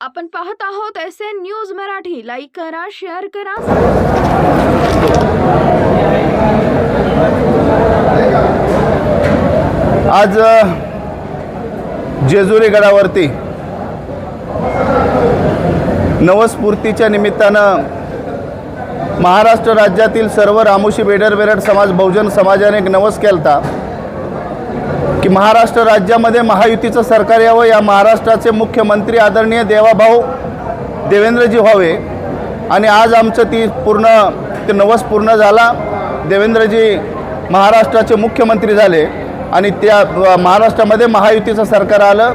आपण पाहत आहोत S N news Marathi. Like करा शेअर करा. आज जेजुरी गडावरती नवस्फूर्तीच्या निमित्तानं महाराष्ट्र राज्यातील सर्व रामोशी बेडर बेरड समाज बहुजन समाजाने एक नवस केलता. की महाराष्ट्र राज्यामध्ये महायुतीचं सरकार यावं या महाराष्ट्राचे मुख्यमंत्री आदरणीय देवाभाऊ देवेंद्रजी व्हावे. आणि आज आमचं ती पूर्ण ते नवस पूर्ण झाला. देवेंद्रजी महाराष्ट्राचे मुख्यमंत्री झाले. आणि त्या महाराष्ट्रामध्ये महायुतीचं सरकार आलं.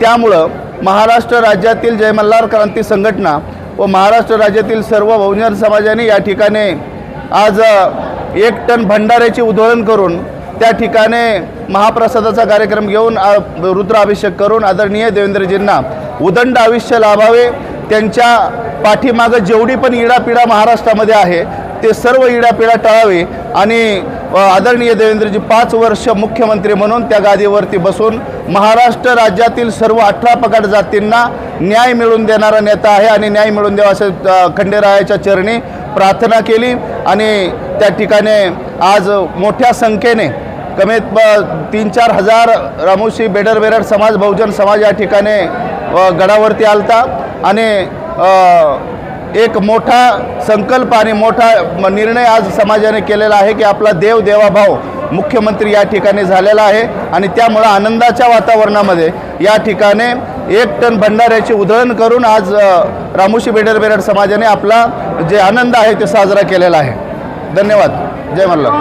त्यामुळं महाराष्ट्र राज्यातील जय मल्हार क्रांती संघटना व महाराष्ट्र राज्यातील सर्व बहुजन समाजाने या ठिकाणी आज एक टन भंडाऱ्याची उधळण करून त्या ठिकाणी महाप्रसादाचा कार्यक्रम घेऊन रुद्राभिषेक करून आदरणीय देवेंद्रजींना उदंड आयुष्य लाभावे. त्यांच्या पाठीमागं जेवढी पण इडापिडा महाराष्ट्रामध्ये आहे ते सर्व इडापिडा टळावे आणि आदरणीय देवेंद्रजी पाच वर्ष मुख्यमंत्री म्हणून त्या गादीवरती बसून महाराष्ट्र राज्यातील सर्व अठरा पगड जातींना न्याय मिळवून देणारा नेता आहे आणि न्याय मिळवून द्यावा असं खंडेरायाच्या चरणी प्रार्थना केली. आणि त्या ठिकाणी आज मोठ्या संख्येने कमीत तीन चार हजार रामोशी बेडर बेरड समाज बहुजन समाज या ठिकाणी गडावरती आलता. आणि एक मोठा संकल्प आणि मोठा म- निर्णय आज समाजाने केलेला आहे की आपला देव देवाभाव मुख्यमंत्री या ठिकाणी झालेला आहे. आणि त्यामुळं आनंदाच्या वातावरणामध्ये या ठिकाणी एक टन भंडाऱ्याची उधळण करून आज रामोशी बेडर बेरड समाजाने आपला जे आनंद आहे ते साजरा केलेला आहे. धन्यवाद. जय मल्हार.